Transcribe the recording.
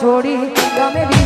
છોડી તમે